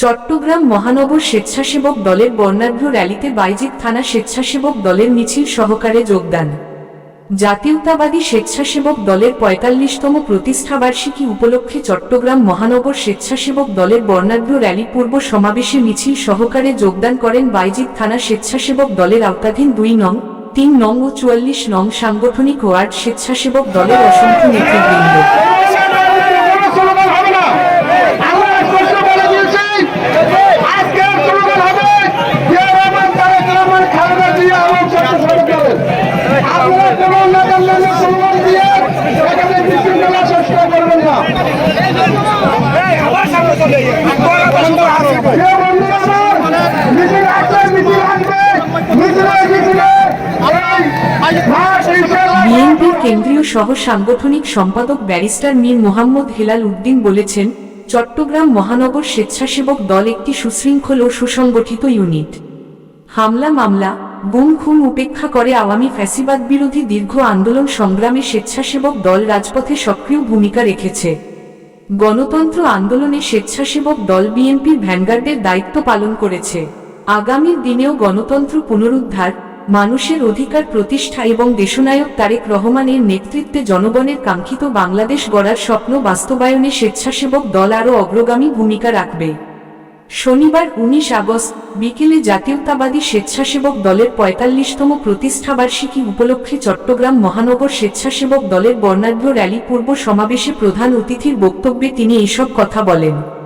চট্টগ্রাম মহানগর স্বেচ্ছাসেবক দলের বর্ণাঢ্য র্যালিতে বাইজিৎ থানা স্বেচ্ছাসেবক দলের মিছিল সহকারে যোগদান। জাতীয়তাবাদী স্বেচ্ছাসেবক দলের পঁয়তাল্লিশতম প্রতিষ্ঠাবার্ষিকী উপলক্ষে চট্টগ্রাম মহানগর স্বেচ্ছাসেবক দলের বর্ণাঢ্য র্যালি পূর্ব সমাবেশে মিছিল সহকারে যোগদান করেন বাইজিৎ থানা স্বেচ্ছাসেবক দলের আওতাধীন দুই নং, তিন নং ও চুয়াল্লিশ নং সাংগঠনিক ওয়ার্ড স্বেচ্ছাসেবক দলের অসংখ্য নেতৃবৃন্দ। কেন্দ্রীয় সহ সাংগঠনিক সম্পাদক ব্যারিস্টার মীর মোহাম্মদ হেলাল উদ্দিন বলেছেন, চট্টগ্রাম মহানগর স্বেচ্ছাসেবক দল একটি সুশৃঙ্খল ও সুসংগঠিত ইউনিট। হামলা মামলা, গুম খুন উপেক্ষা করে আওয়ামী ফ্যাসিবাদ বিরোধী দীর্ঘ আন্দোলন সংগ্রামে স্বেচ্ছাসেবক দল রাজপথে সক্রিয় ভূমিকা রেখেছে। গণতন্ত্র আন্দোলনে স্বেচ্ছাসেবক দল বিএনপির ভ্যানগার্ডের দায়িত্ব পালন করেছে। আগামীর দিনেও গণতন্ত্র পুনরুদ্ধার মানুষের অধিকার প্রতিষ্ঠা এবং দেশনায়ক তারেক রহমানের নেতৃত্বে জনগণের কাঙ্ক্ষিত বাংলাদেশ গড়ার স্বপ্ন বাস্তবায়নে স্বেচ্ছাসেবক দল আরও অগ্রগামী ভূমিকা রাখবে। শনিবার উনিশ আগস্ট বিকেলে জাতীয়তাবাদী স্বেচ্ছাসেবক দলের পঁয়তাল্লিশতম প্রতিষ্ঠাবার্ষিকী উপলক্ষে চট্টগ্রাম মহানগর স্বেচ্ছাসেবক দলের বর্ণাঢ্য র্যালি পূর্ব সমাবেশে প্রধান অতিথির বক্তব্যে তিনি এসব কথা বলেন।